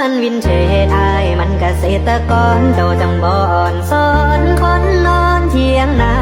มันวินเชษอาย มันเกษตรกรโดจังบอนสอนคนนอนเทียงนา